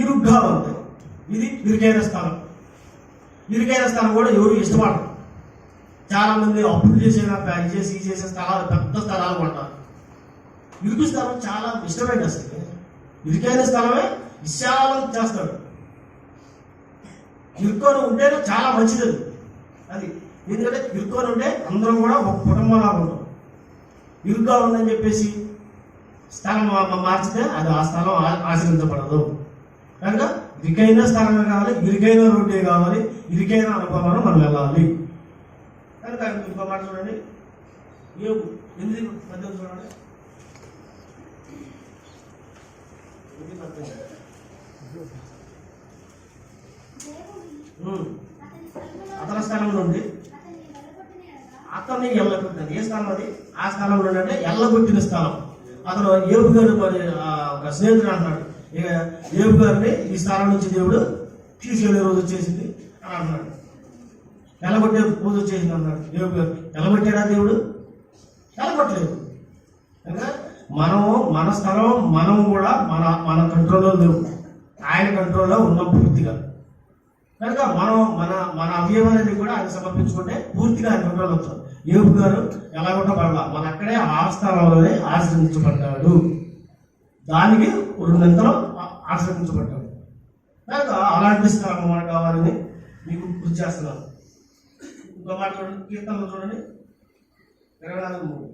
ఇరుగ్గా ఉంది. ఇది ఇరుకైన స్థలం. ఇరుకైన స్థలం కూడా ఎవరు ఇష్టపడరు. చాలా మంది అప్పులు చేసిన ప్యాక్ చేసి చేసే స్థలాలు పెద్ద స్థలాలు కొంటారు. ఇరుకు స్థలం చాలా ఇష్టమైన అసలు ఇరుకైన స్థలమే విశాలం చేస్తాడు. ఇరుక్కొని ఉంటేనే చాలా మంచిది అది. ఎందుకంటే ఇరుక్కొని ఉంటే అందరం కూడా ఒక కుటుంబంలాగా ఉంటాం. ఇరుగ్గా ఉందని చెప్పేసి స్థలం మార్చితే అది ఆ స్థలం ఆ- ఆశ్రయించబడదు. కనుక ఇరుకైన స్థలమే కావాలి ఇరుకైన రూటే కావాలి ఇరుకైన అనుభవాన్ని మనం వెళ్ళాలి. కనుక ఇంకో మాట చూడండి. ఎనిమిది పద్దెనిమిది చూడండి. ఎనిమిది పద్దెనిమిది. ఉమ్. అతని స్థలం నుండి అతన్ని ఎల్లగొట్టినది ఏ స్థలం అది? ఆ స్థలం నుండి అంటే ఎల్లగొట్టిన స్థలం. అతను ఏపు గారు ఒక స్నేహితుడు అంటున్నాడు. ఇక ఏపు గారిని ఈ స్థలం నుంచి దేవుడు తీసుకెళ్ళే రోజు వచ్చేసింది అని అన్నాడు ఎల్లగొట్టే పూజ వచ్చేసింది అన్నాడు ఏపు గారు. ఎల్లగొట్టాడా దేవుడు? ఎలబట్టలేదు కనుక మనము మన స్థలం మనం కూడా మన మన కంట్రోల్లో లేవు. ఆయన కంట్రోల్లో ఉన్నాం పూర్తిగా. కనుక మనం మన మన అవయవాలని కూడా ఆయన సమర్పించుకుంటే పూర్తిగా ఆయన కంట్రోల్ అవుతాం యోపు గారు ఎలా పడలా మన అక్కడే ఆస్థానంలోనే ఆశ్రయించబడ్డాడు. దానికి రెండంతలో ఆశ్రయించబడ్డాడు. కనుక అలాంటి స్థలం మనకు కావాలని మీకు గుర్తు చేస్తున్నాను. ఇంకో మాట చూడండి కీర్తనలు చూడండి. ఇరవై నాలుగు మూడు.